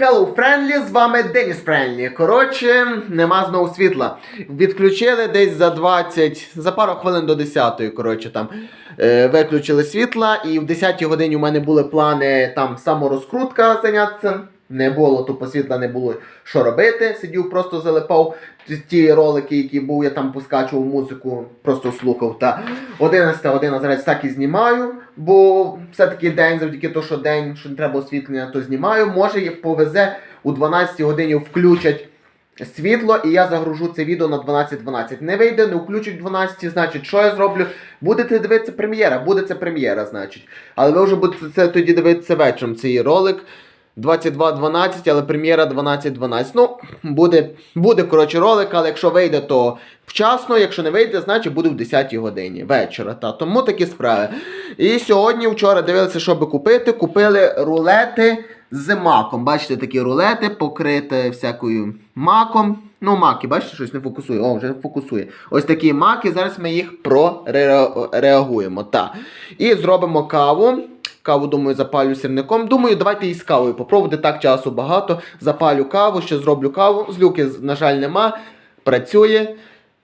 Hello Friendly, з вами Деніс Френлі. Коротше, нема знову світла. Відключили десь за 20, за пару хвилин до 10, коротше, там е, виключили світла, і в 10 годині у мене були плани там саморозкрутка зайнятися. Не було, тупо світла не було що робити. Сидів, просто залипав ті- ролики, які був, я там поскачував музику, просто слухав. Та 11 година зараз так і знімаю, бо все-таки день, завдяки тому, що день, що не треба освітлення, то знімаю. Може, і повезе у 12 годині включать світло, і я загружу це відео на 12.12. Не вийде, не включать 12, значить, що я зроблю? Будете дивитися прем'єра, буде це прем'єра, значить. Але ви вже будете це тоді дивитися вечором, цей ролик. 22.12, але прем'єра 12.12. Ну, буде, буде коротше ролик, але якщо вийде, то вчасно, якщо не вийде, значить буде в 10 годині вечора. Та. Тому такі справи. І сьогодні, вчора дивилися, що би купити. Купили рулети з маком. Бачите, такі рулети, покриті всякою маком. Ну, маки, бачите, щось не фокусує. О, вже фокусує. Ось такі маки. Зараз ми їх прореагуємо. Та. І зробимо каву. Каву, думаю, запалю сірником. Думаю, давайте і з кавою попробувати. Так часу багато. Запалю каву, ще зроблю каву. Злюки, на жаль, нема. Працює.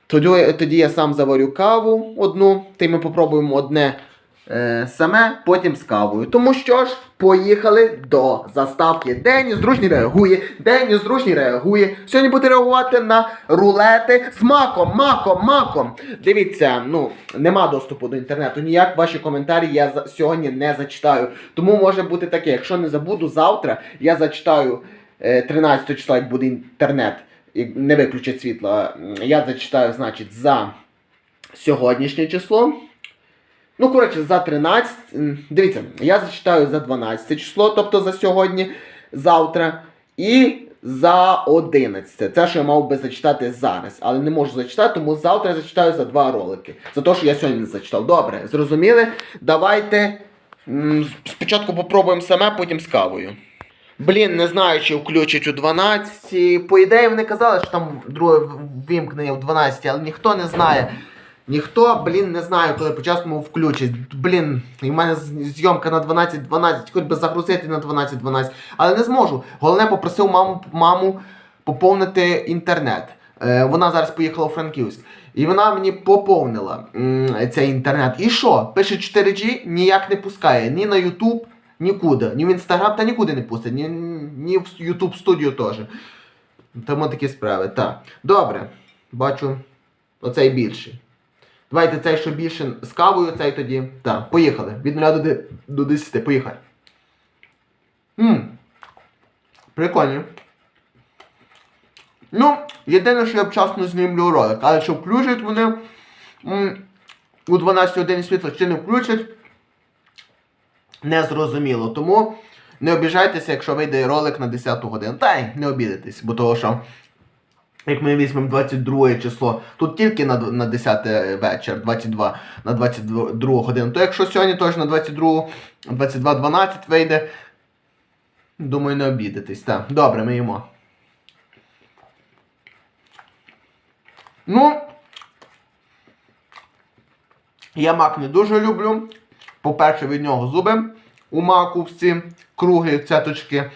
Тоді, тоді я сам заварю каву одну. Й ми попробуємо одне е, саме, потім з кавою. Тому що ж, поїхали до заставки. Деніс дружній реагує. Деніс дружній реагує. Сьогодні буде реагувати на рулети з маком, маком, маком. Дивіться, ну, нема доступу до інтернету. Ніяк ваші коментарі я за- сьогодні не зачитаю. Тому може бути таке, якщо не забуду завтра, я зачитаю е, 13 числа, як буде інтернет. І не виключать світло. Я зачитаю, значить, за сьогоднішнє число. Ну, коротше, за 13. Дивіться, я зачитаю за 12 число, тобто за сьогодні, завтра. І за 11. Це що я мав би зачитати зараз, але не можу зачитати, тому завтра я зачитаю за два ролики. За те, що я сьогодні не зачитав. Добре, зрозуміли? Давайте спочатку попробуємо саме, потім з кавою. Блін, не знаю, чи включать у 12. По ідеї вони казали, що там друге вимкнення в 12, але ніхто не знає. Ніхто, блін, не знає, коли по-чесному включать. Блін, і в мене зйомка на 12-12, хоч би загрузити на 12-12, але не зможу. Головне, попросив маму, маму поповнити інтернет. Е, вона зараз поїхала у Франківськ. І вона мені поповнила м, цей інтернет. І що? Пише 4G, ніяк не пускає ні на YouTube, нікуди. Ні в Instagram та нікуди не пустить, ні, ні в YouTube Studio теж. Тому такі справи. Так. Добре. Бачу, оцей більший. Давайте цей, що більше з кавою, цей тоді. Так, поїхали. Від 0 до, до 10, поїхали. Ммм. Прикольно. Ну, єдине, що я вчасно знімлю ролик, але що включать вони м, у 12 годині світло чи не включать, не зрозуміло. Тому не обіжайтеся, якщо вийде ролик на 10 годину. Та й не обідайтесь, бо того що. Як ми візьмемо 22 число, тут тільки на, на 10 вечір, 22 на 22 годину. То якщо сьогодні теж на 22, 22.12 вийде, думаю, не обідатись. Так, добре, ми їмо. Ну, я мак не дуже люблю. По-перше, від нього зуби у маку всі круги, цяточки.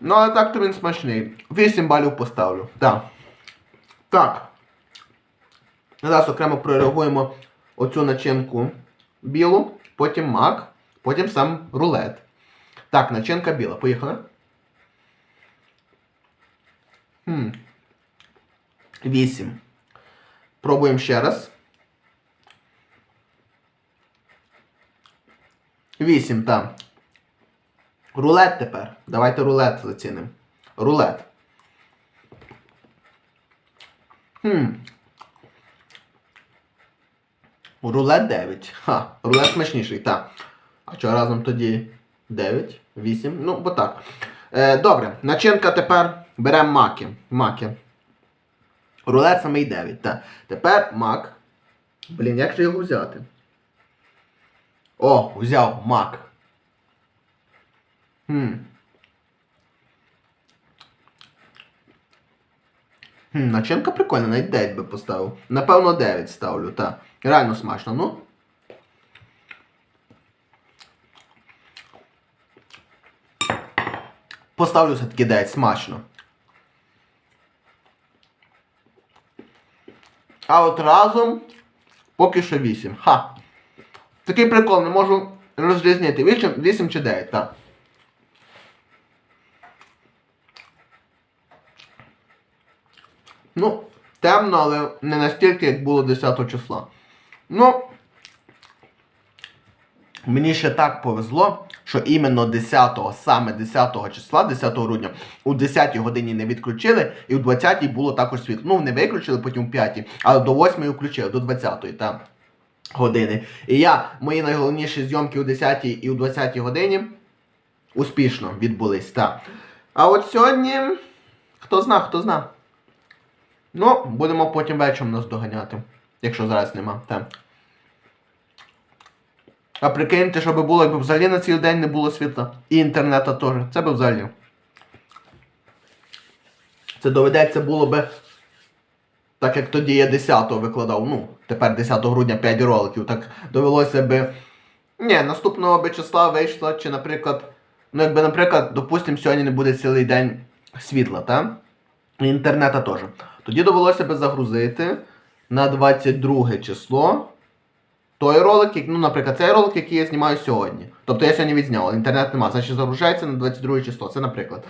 Ну, але так то він смачний. 8 балів поставлю. Так. Так. Зараз окремо прореагуємо оцю начинку білу, потім мак, потім сам рулет. Так, начинка біла. Поїхали. Хм. 8. Пробуємо ще раз. 8, так. Рулет тепер. Давайте рулет зацінимо. Рулет. Хм. Рулет 9. Ха, рулет смачніший, так. А що разом тоді 9, 8. Ну, бо так. Е, добре, начинка тепер беремо маки. Маки. Рулет самий 9, так. Тепер мак. Блін, як же його взяти? О, взяв мак. Хм. Хм, начинка прикольна, навіть 9 би поставив. Напевно, 9 ставлю, так. Реально смачно, ну. Поставлю все-таки 9, смачно. А от разом поки що 8. Ха. Такий прикол, не можу розрізнити. 8, 8 чи 9, так. Ну, темно, але не настільки, як було 10 числа. Ну, мені ще так повезло, що іменно 10, саме 10 числа, 10 грудня, у 10 годині не відключили, і у 20 було також світло. Ну, не виключили, потім у 5, але до 8 включили, до 20 там години. І я, мої найголовніші зйомки у 10 і у 20 годині успішно відбулись. Так. А от сьогодні, хто зна, хто зна. Ну, будемо потім вечором нас доганяти, якщо зараз нема. Так. А прикиньте, що би було, якби взагалі на цілий день не було світла. І інтернету теж. Це би взагалі. Це доведеться було би. Так як тоді я 10-го викладав, ну, тепер 10 грудня 5 роликів, так довелося би. Ні, наступного би числа вийшло, чи, наприклад. Ну, якби, наприклад, допустимо, сьогодні не буде цілий день світла, так? І інтернета теж. Тоді довелося би загрузити на 22 число той ролик, ну, наприклад, цей ролик, який я знімаю сьогодні. Тобто я сьогодні відзняв, але інтернет нема, значить загружається на 22 число. Це наприклад.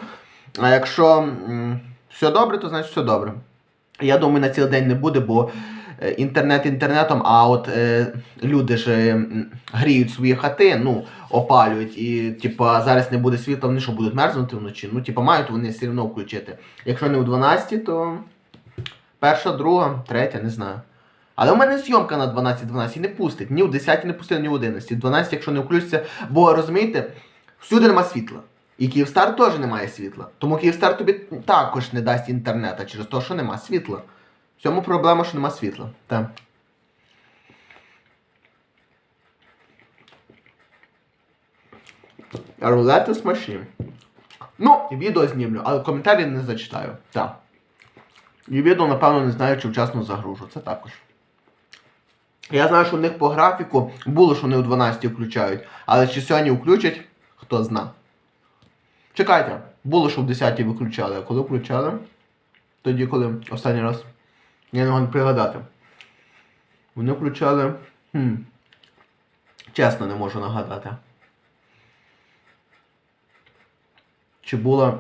А якщо м, все добре, то значить все добре. Я думаю, на цілий день не буде, бо е, інтернет інтернетом, а от е, люди ж е, гріють свої хати, ну, опалюють, і типа зараз не буде світла, вони що будуть мерзнути вночі. Ну, типа, мають вони все одно включити. Якщо не у 12, то перша, друга, третя, не знаю. Але у мене зйомка на 12-12 і не пустить. Ні в 10 не пустить, ні в 11. 12, якщо не включиться, бо розумієте, всюди нема світла. І Київстар теж немає світла. Тому Київстар тобі також не дасть інтернету через те, що нема світла. В цьому проблема, що нема світла. Так. Рулети смачні. Ну, відео знімлю, але коментарі не зачитаю. Так. І відео, напевно, не знаю, чи вчасно загружу. Це також. Я знаю, що у них по графіку було, що вони у 12 включають. Але чи сьогодні включать, хто зна. Чекайте, було, що в 10 виключали, а коли включали? Тоді, коли останній раз. Я не можу пригадати. Вони включали. Хм. Чесно, не можу нагадати. Чи було.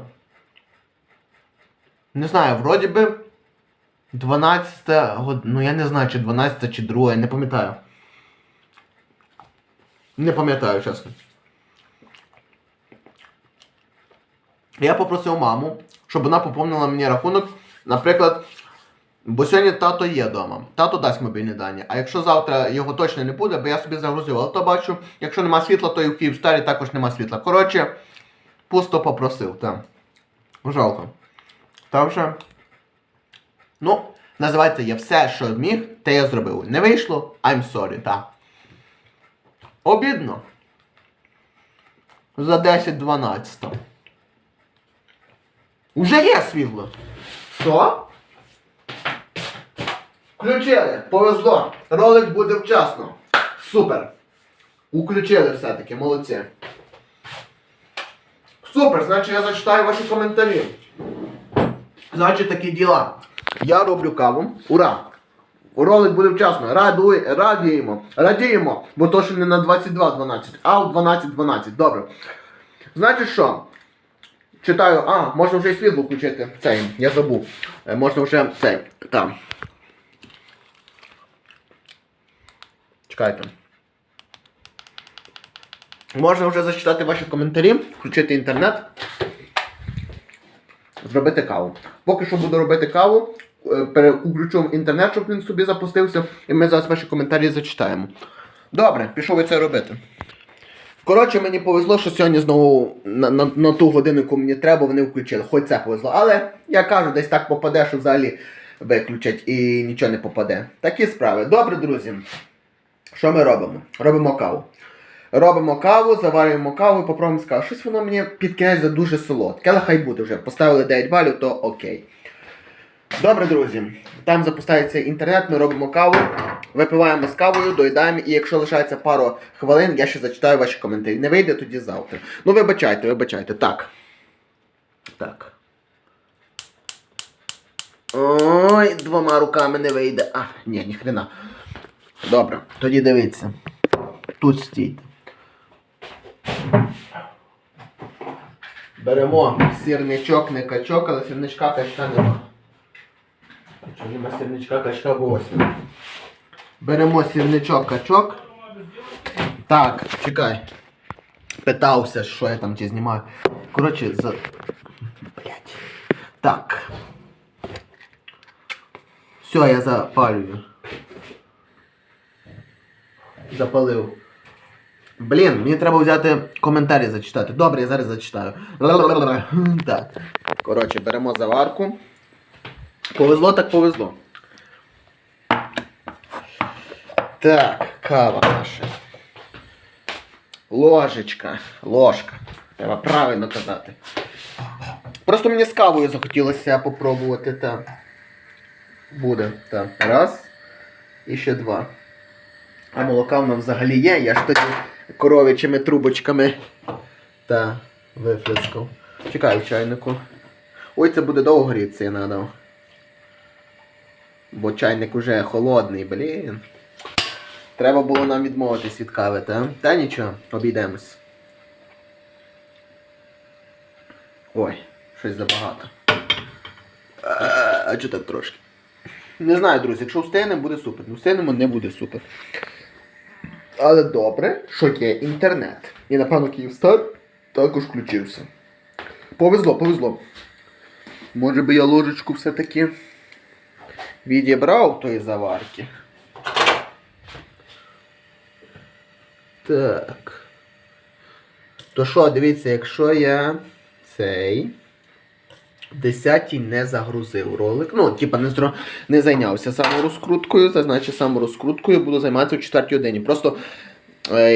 Не знаю, вроді би. 12 год... Ну я не знаю, чи 12 чи 2, не пам'ятаю. Не пам'ятаю, чесно. Я попросив маму, щоб вона поповнила мені рахунок, наприклад, бо сьогодні тато є вдома. Тато дасть мобільні дані. А якщо завтра його точно не буде, бо я собі загрузив, але то бачу, якщо нема світла, то і в Київстарі також нема світла. Коротше, пусто попросив, так. Жалко. Та вже. Ну, називається я все, що міг, те я зробив. Не вийшло, I'm sorry, так. Обідно. За 10-12. Уже є світло. Що? Включили, повезло. Ролик буде вчасно. Супер. Уключили все-таки, молодці. Супер, значить я зачитаю ваші коментарі. Значить такі діла. Я роблю каву. Ура! Ролик буде вчасно. Радуй, радіємо, радіємо, бо то що не на 22.12, а у 12.12. Добре. Значить що? Читаю, а, можна вже і світло включити. Цей, я забув. Е, Можна вже цей. Там. Чекайте. Можна вже зачитати ваші коментарі, включити інтернет, зробити каву. Поки що буду робити каву, е, інтернет, щоб він собі запустився, і ми зараз ваші коментарі зачитаємо. Добре, пішов я це робити. Коротше, мені повезло, що сьогодні знову на, на, на ту годину, яку мені треба, вони включили. Хоч це повезло. Але я кажу, десь так попаде, що взагалі виключать і нічого не попаде. Такі справи. Добре, друзі. Що ми робимо? Робимо каву. Робимо каву, заварюємо каву і попробуємо сказати, щось воно мені під кінець за дуже солодке. Але хай буде вже. Поставили 9 балів, то окей. Добре, друзі. Там запускається інтернет, ми робимо каву, випиваємо з кавою, доїдаємо, і якщо лишається пару хвилин, я ще зачитаю ваші коментарі. Не вийде тоді завтра. Ну, вибачайте, вибачайте. Так. Так. Ой, двома руками не вийде. А, ні, ніхрена. Добре, тоді дивіться. Тут стійте. Беремо сірничок, не качок, але сірничка качка нема. Чого сірничка качка бо ось. він. Беремо сірничок качок. Так, чекай. Питався, що я там чи знімаю. Коротше, за. Блять. Так. Все, я запалюю. Запалив. Блін, мені треба взяти коментарі зачитати. Добре, я зараз зачитаю. Так. Коротше, беремо заварку. Повезло, так повезло. Так, кава наша. Ложечка. Ложка. Треба правильно казати. Просто мені з кавою захотілося попробувати, так. Буде. Так. Раз. І ще два. А молока в нас взагалі є, я ж тоді коров'ячими трубочками та вифлискав. Чекаю чайнику. Ой, це буде довго грітися, я надав. Бо чайник уже холодний, блін. Треба було нам відмовитись від кави, та? Та нічого, обійдемось. Ой, щось забагато. А, чого так трошки? Не знаю, друзі, якщо встигнемо, буде супер. Не встигнемо, не буде супер. Але добре, що є інтернет. І напевно Київстар також включився. Повезло, повезло. Може би я ложечку все-таки відібрав тої заварки. Так. То що, дивіться, якщо я цей. Десятій не загрузив ролик. Ну, типа не не зайнявся саморозкруткою, це значить саморозкруткою буду займатися в 4 годині. Просто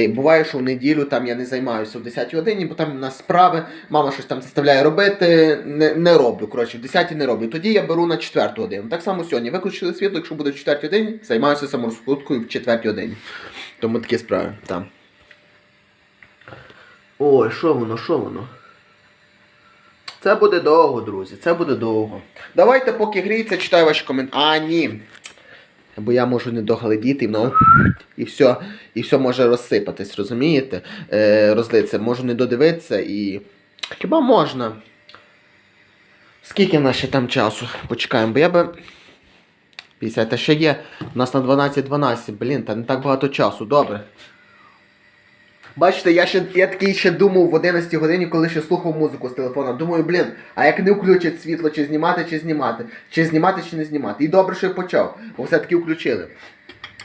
буває, що в неділю там я не займаюся в 10 годині, бо там у нас справи, мама щось там заставляє робити, не, не роблю. Коротше, в 10 не роблю. Тоді я беру на 4 годину. Так само сьогодні. Виключили світло, якщо буде в 4 годині, займаюся саморозкруткою в 4 годині. Тому такі справи. Там. Ой, що воно, що воно? Це буде довго, друзі, це буде довго. Давайте, поки гріється, читаю ваші коментарі. А, ні. Бо я можу не доглядіти, ну, і все, і все може розсипатись, розумієте? Е, розлиться. Можу не додивитися і. Хіба можна? Скільки в нас ще там часу? Почекаємо, бо я би. 50, та ще є. У нас на 12-12, блін, та не так багато часу, добре. Бачите, я ще я такий ще думав в 11 годині, коли ще слухав музику з телефона. Думаю, блін, а як не включать світло, чи знімати, чи знімати, чи знімати, чи не знімати. І добре, що я почав, бо все-таки включили.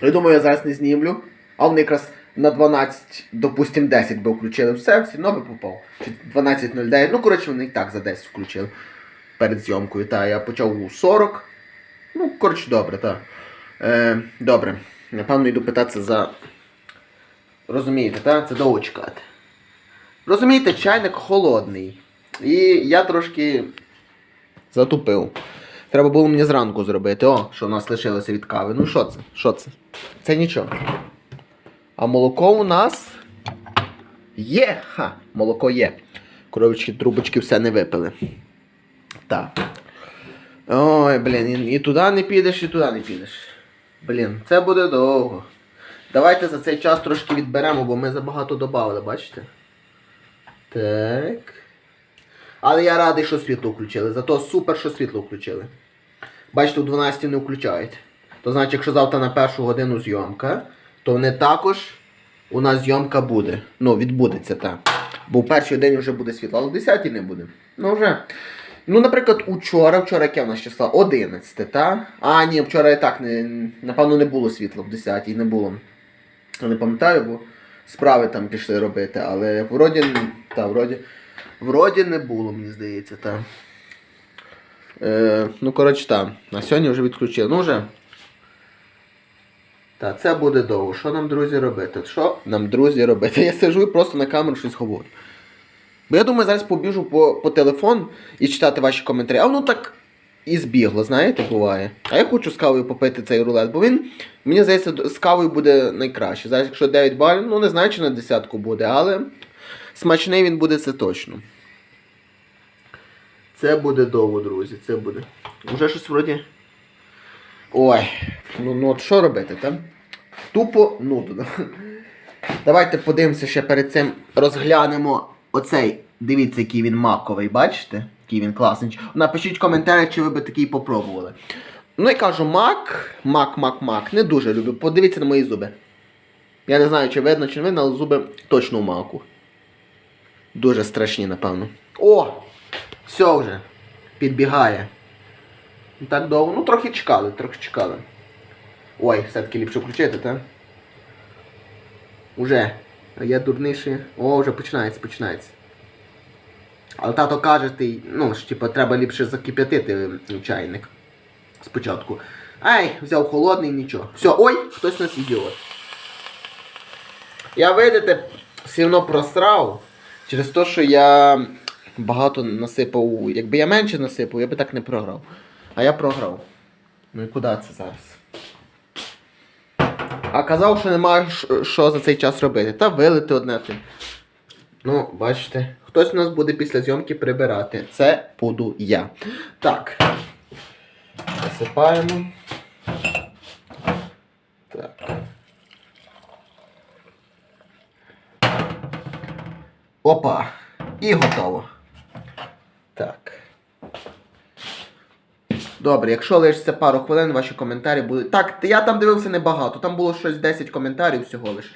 Я думаю, я зараз не знімлю, а вони якраз на 12, допустим, 10 би включили. Все, всі новий попав. Чи 12.09. Ну, коротше, вони і так за 10 включили перед зйомкою. Та, я почав у 40. Ну, коротше, добре, так. Е, добре. Напевно, йду питатися за. Розумієте, так? Це довго чекати. Розумієте, чайник холодний. І я трошки затупив. Треба було мені зранку зробити. О, що в нас лишилося від кави. Ну що це? Що це? Це нічого. А молоко у нас є. Ха! Молоко є. Коровички, трубочки все не випили. Так. Ой, блін, і туди не підеш, і туди не підеш. Блін, це буде довго. Давайте за цей час трошки відберемо, бо ми забагато додали, бачите? Так. Але я радий, що світло включили. Зато супер, що світло включили. Бачите, у 12 не включають. То значить, якщо завтра на першу годину зйомка, то вони також у нас зйомка буде. Ну, відбудеться так. Бо в першій годині вже буде світло, але в 10 не буде. Ну вже. Ну, наприклад, учора, вчора яке в нас числа? 11, та? А, ні, вчора і так не, напевно, не було світла в 10 не було. Я не пам'ятаю, бо справи там пішли робити, але вроді, та, вроді, вроді не було, мені здається, та. Е, ну, коротше, так. На сьогодні вже відключили. Ну вже. Та, це буде довго. Що нам, друзі, робити? Що нам, друзі, робити? Я сижу і просто на камеру щось говорю. Бо я думаю, зараз побіжу по, по телефон і читати ваші коментарі. А воно так і збігло, знаєте, буває. А я хочу з кавою попити цей рулет, бо він, мені здається, з кавою буде найкраще. Зараз, якщо 9 балів, ну не знаю, чи на десятку буде, але смачний він буде це точно. Це буде довго, друзі, це буде. Уже щось вроді. Ой, ну, ну от що робити, так? Тупо нудно. Давайте подивимося ще перед цим розглянемо оцей. Дивіться, який він маковий, бачите? Який він класний. Напишіть в коментарі, чи ви би такий попробували. Ну і кажу, мак, мак, мак, мак. Не дуже люблю. Подивіться на мої зуби. Я не знаю, чи видно, чи не видно, але зуби точно в маку. Дуже страшні, напевно. О! Все вже. Підбігає. Так довго. Ну, трохи чекали, трохи чекали. Ой, все-таки ліпше включити, так? Уже. А я дурніший. О, вже починається, починається. Але тато каже, ти, ну, ж, типу, треба ліпше закип'ятити чайник. Спочатку. Ай, взяв холодний, нічого. Все, ой, хтось нас ідіот. Я видите, все одно просрав через те, що я багато насипав. Якби я менше насипав, я би так не програв. А я програв. Ну і куди це зараз? А казав, що немає що за цей час робити. Та вилити одне. Ну, бачите, хтось у нас буде після зйомки прибирати. Це буду я. Так. Засипаємо. Так. Опа! І готово. Так. Добре, якщо лишиться пару хвилин, ваші коментарі будуть. Так, я там дивився небагато, там було щось 10 коментарів всього лиш.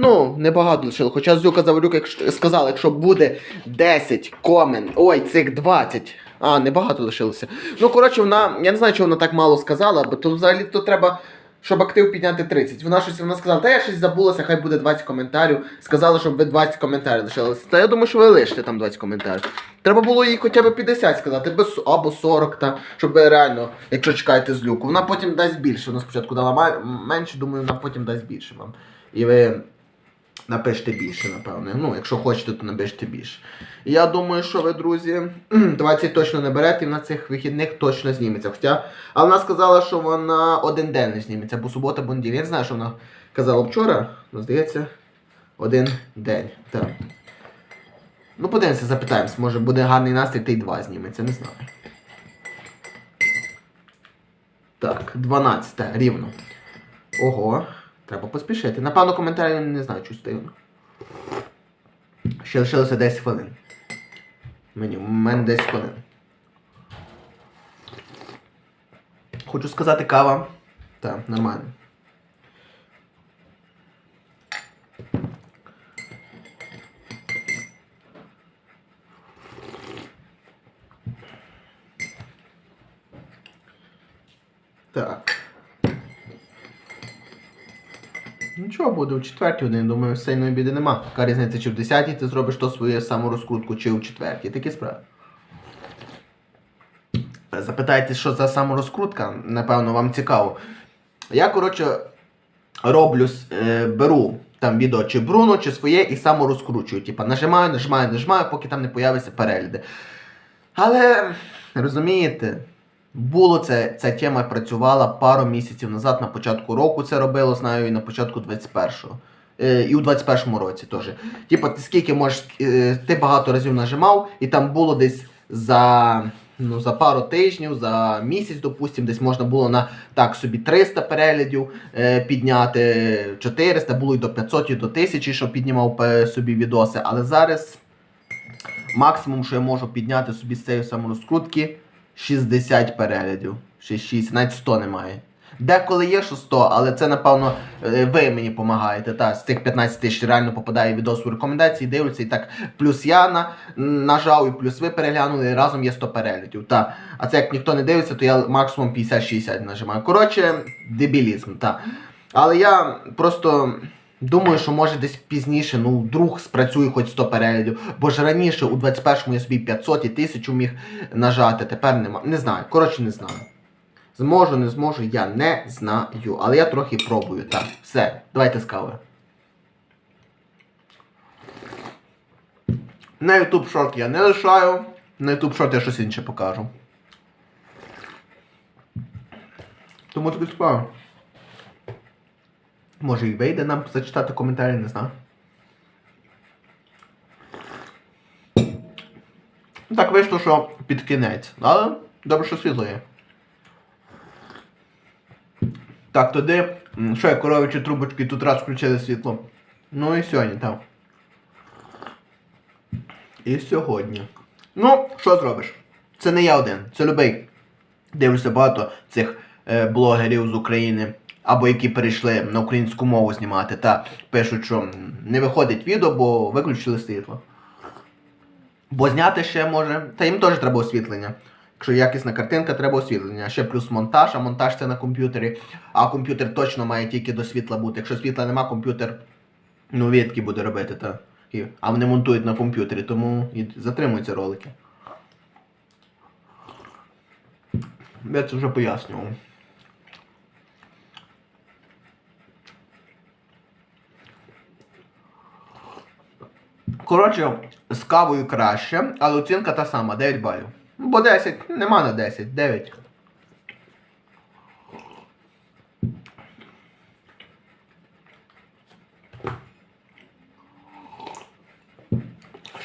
Ну, небагато лишило. Хоча Зюка Заварюк якщо, сказав, якщо буде 10 комен, ой, цих 20. А, небагато лишилося. Ну, коротше, вона. Я не знаю, чого вона так мало сказала, бо то взагалі то треба, щоб актив підняти 30. Вона щось вона сказала, та я щось забулася, хай буде 20 коментарів. Сказала, щоб ви 20 коментарів лишилися. Та я думаю, що ви лишите там 20 коментарів. Треба було їй хоча б 50 сказати, без, або 40, та, щоб ви реально, якщо чекаєте з люку. Вона потім дасть більше. Вона спочатку дала менше, думаю, вона потім дасть більше вам. І ви напишете більше, напевно. Ну, якщо хочете, то напишете більше. Я думаю, що ви, друзі, 20 точно не берете, і на цих вихідних точно зніметься. Хоча, але вона сказала, що вона один день не зніметься, бо субота, бо неділя. Я не знаю, що вона казала вчора, але здається, один день. Так. Ну, подивимося, запитаємось, може буде гарний настрій, та й два зніметься, не знаю. Так, 12 рівно. Ого, треба поспішити. Напевно, коментарі не знаю, чи стою. Ще лишилося 10 хвилин. Мені, у мене 10 хвилин. Хочу сказати кава. Так, нормально. Так. Нічого буде у четвертій годині, думаю, сильної біди нема. Яка різниця, чи в десятій ти зробиш то свою саморозкрутку, чи в четвертій. Такі справи. Запитайте, що за саморозкрутка, напевно, вам цікаво. Я, коротше, роблю, е, беру там відео чи Бруно, чи своє і саморозкручую. Типа нажимаю, нажимаю, нажимаю, поки там не появляться перегляди. Але розумієте, було це, ця тема працювала пару місяців назад, на початку року це робило, знаю, і на початку 21-го. Е, і у 21-му році теж. Типа, ти скільки можеш, е, ти багато разів нажимав, і там було десь за, ну, за пару тижнів, за місяць, допустим, десь можна було на так собі 300 переглядів е, підняти, 400, було і до 500, і до 1000, що піднімав е, собі відоси. Але зараз максимум, що я можу підняти собі з цієї саморозкрутки 60 переглядів. Ще 6, навіть 100 немає. Деколи є, що 100, але це, напевно, е, ви мені допомагаєте. Та, з цих 15 тисяч реально попадає відос у рекомендації, дивляться, і так плюс я на, нажав, і плюс ви переглянули, і разом є 100 переглядів. Та. А це як ніхто не дивиться, то я максимум 50-60 нажимаю. Коротше, дебілізм. Та. Але я просто думаю, що може десь пізніше, ну, вдруг спрацює хоч 100 переглядів. Бо ж раніше у 21-му я собі 500 і 1000 міг нажати, тепер нема. Не знаю. Коротше, не знаю. Зможу, не зможу, я не знаю. Але я трохи пробую. Так, все, давайте з кави. На YouTube шорт я не лишаю. На YouTube шорт я щось інше покажу. Тому тобі справа. Може і вийде нам зачитати коментарі, не знаю. Так вийшло, що під кінець. Але добре, що світло є. Так, туди. Що я коровичі трубочки тут раз включили світло. Ну і сьогодні, так. І сьогодні. Ну, що зробиш? Це не я один, це любий. Дивлюся багато цих е, блогерів з України, або які перейшли на українську мову знімати, та пишуть, що не виходить відео, бо виключили світло. Бо зняти ще може. Та їм теж треба освітлення. Якщо якісна картинка, треба освітлення. Ще плюс монтаж, а монтаж це на комп'ютері. А комп'ютер точно має тільки до світла бути. Якщо світла нема, комп'ютер ну відки буде робити. Та. А вони монтують на комп'ютері, тому і затримуються ролики. Я це вже пояснював. Коротше, з кавою краще, але оцінка та сама, 9 балів. Бо 10, нема на 10, 9.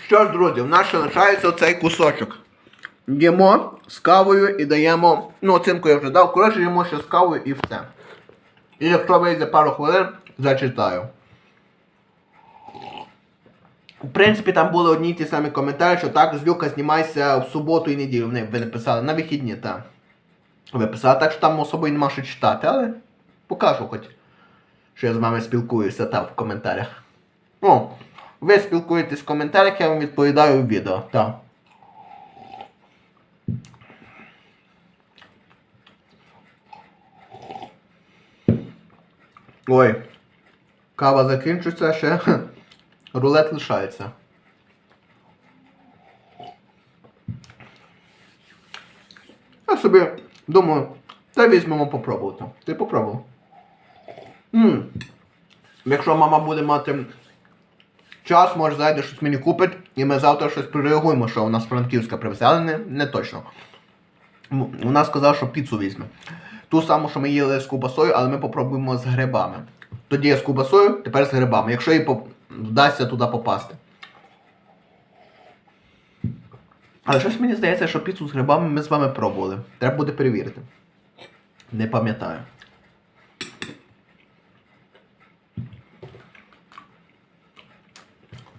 Що ж, друзі, в нас ще лишається оцей кусочок. Їмо з кавою і даємо. Ну, оцінку я вже дав. Коротше, їмо ще з кавою і все. І якщо вийде пару хвилин, зачитаю. В принципі, там були одні ті самі коментарі, що так, з Люка знімайся в суботу і неділю. Вони ви написали на вихідні, так. Ви писали так, що там особою нема що читати, але покажу хоч, що я з вами спілкуюся там в коментарях. Ну, ви спілкуєтесь в коментарях, я вам відповідаю в відео. Так. Ой. Кава закінчується ще. Рулет лишається. Я собі думаю, та візьмемо попробувати. Ти попробував? Ммм. Якщо мама буде мати час, може зайде щось мені купить, і ми завтра щось прореагуємо, що у нас франківська привезе, але не, не точно. Вона сказала, що піцу візьме. Ту саму, що ми їли з кубасою, але ми попробуємо з грибами. Тоді я з кубасою, тепер з грибами. Якщо поп- вдасться туди попасти. Але щось мені здається, що піцу з грибами ми з вами пробували. Треба буде перевірити. Не пам'ятаю.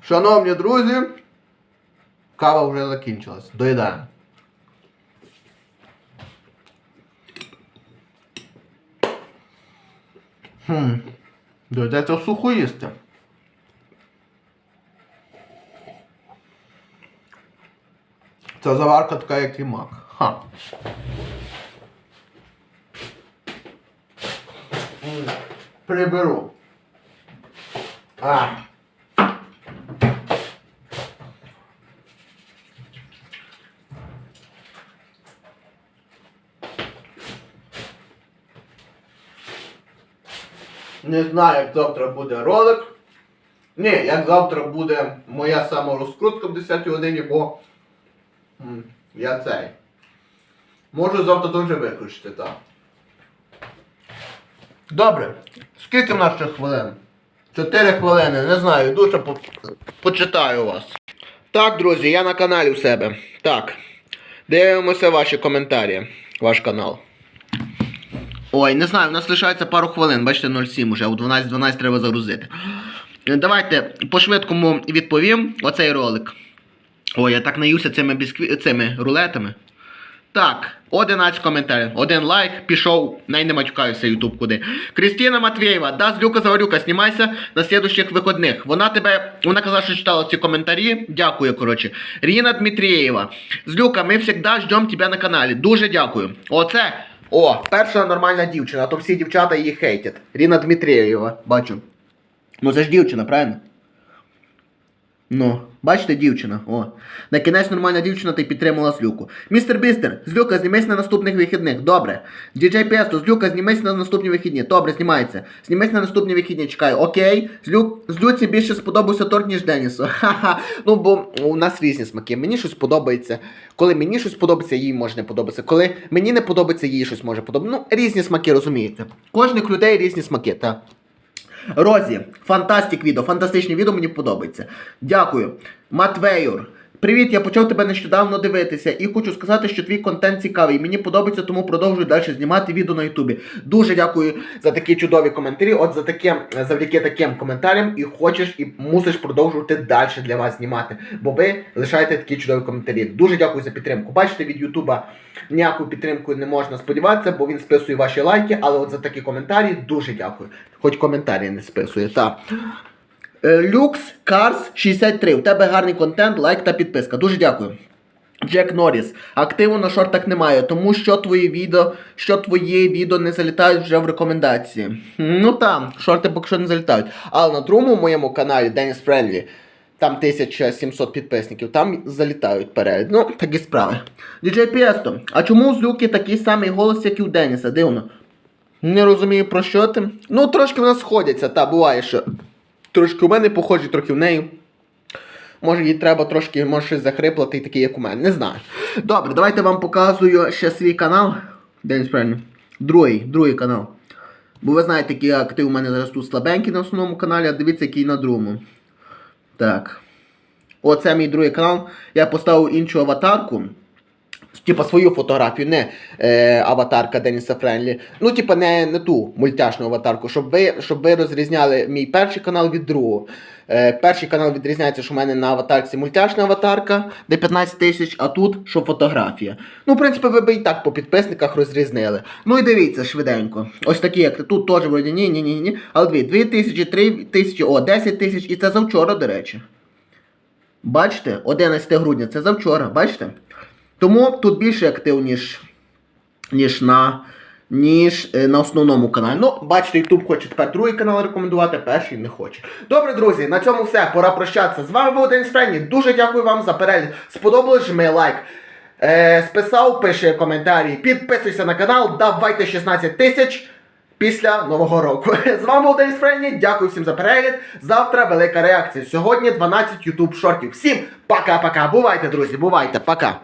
Шановні друзі, кава вже закінчилась. Доїдаємо. Хм. Доведеться суху їсти. Це заварка така, як і мак. Ха. Приберу. А. Не знаю, як завтра буде ролик. Ні, як завтра буде моя саморозкрутка в 10 годині, бо я цей. Можу завтра теж виключити, так. Добре. Скільки в нас ще хвилин? Чотири хвилини, не знаю, дуже по... почитаю вас. Так, друзі, я на каналі у себе. Так. Дивимося ваші коментарі. Ваш канал. Ой, не знаю, у нас лишається пару хвилин, бачите, 07 уже, у 12.12 треба загрузити. Давайте по-швидкому відповім оцей ролик. Ой, я так наюся цими біскві... цими рулетами. Так, 11 коментарів, один лайк, пішов, най не матюкаюся ютуб куди. Крістіна Матвєєва, да, Злюка Заварюка, знімайся на слідущих виходних. Вона тебе, вона казала, що читала ці коментарі. Дякую, коротше. Ріна Дмитрієва. Злюка, ми завжди ждемо тебе на каналі. Дуже дякую. Оце, о, перша нормальна дівчина, а то всі дівчата її хейтять. Ріна Дмитрієва, бачу. Ну це ж дівчина, правильно? Ну, бачите, дівчина. О. На кінець нормальна дівчина та й підтримала Злюку. Містер Бістер, Злюка, знімись на наступних вихідних. Добре. Діджей Песто, Злюка, знімись на наступні вихідні. Добре, знімається. Знімись на наступні вихідні, чекаю. Окей. Злю... Злюці більше сподобався торт, ніж Денісу. Ха-ха. Ну, бо у нас різні смаки. Мені щось подобається. Коли мені щось подобається, їй може не подобатися. Коли мені не подобається, їй щось може подобатися. Ну, різні смаки, розумієте. Кожних людей різні смаки, так. Розі, фантастик відео, фантастичне відео мені подобається. Дякую. Матвеюр. Привіт, я почав тебе нещодавно дивитися і хочу сказати, що твій контент цікавий. Мені подобається, тому продовжуй далі знімати відео на Ютубі. Дуже дякую за такі чудові коментарі. От за таким, завдяки таким коментарям і хочеш, і мусиш продовжувати далі для вас знімати. Бо ви лишаєте такі чудові коментарі. Дуже дякую за підтримку. Бачите, від Ютуба ніяку підтримку не можна сподіватися, бо він списує ваші лайки, але от за такі коментарі дуже дякую. Хоч коментарі не списує. Так. Люкс Карс 63. У тебе гарний контент, лайк та підписка. Дуже дякую. Джек Норріс. Активу на шортах немає, тому що твої відео, що твої відео не залітають вже в рекомендації. Ну там, шорти поки що не залітають. Але на другому моєму каналі Деніс Френлі, там 1700 підписників, там залітають перед. Ну, такі справи. Діджей Піесто, а чому у Злюки такий самий голос, як і у Деніса? Дивно. Не розумію про що ти. Ну, трошки в нас сходяться, та буває, що. Трошки у мене похожі, трохи в неї. Може, їй треба трошки, може, щось захриплати, такий, як у мене. Не знаю. Добре, давайте вам показую ще свій канал. Деніс правильно. Другий, другий канал. Бо ви знаєте, який актив у мене зараз тут слабенький на основному каналі, а дивіться, який на другому. Так. Оце мій другий канал. Я поставив іншу аватарку. Типа свою фотографію, не е, аватарка Деніса Френлі. Ну, типа, не, не ту мультяшну аватарку, щоб ви, щоб ви розрізняли мій перший канал від другого. Е, перший канал відрізняється, що в мене на аватарці мультяшна аватарка, де 15 тисяч, а тут що фотографія. Ну, в принципі, ви би і так по підписниках розрізнили. Ну і дивіться швиденько. Ось такі, як тут теж вроді ні, ні, ні, ні. Але дві, 2 тисячі, 3 тисячі, о, 10 тисяч, і це завчора, до речі. Бачите? 11 грудня, це завчора, бачите? Тому тут більше актив, ніж, ніж на ніж е, на основному каналі. Ну, бачите, YouTube хоче тепер другий канал рекомендувати, перший не хоче. Добре, друзі, на цьому все. Пора прощатися. З вами був Денис Френні. Дуже дякую вам за перегляд. Сподобалось, жми лайк. Е, списав, пише коментарі. Підписуйся на канал, давайте 16 тисяч після Нового року. З вами був Денис Френні. Дякую всім за перегляд. Завтра велика реакція. Сьогодні 12 YouTube шортів. Всім пока-пока. Бувайте, друзі, бувайте, пока.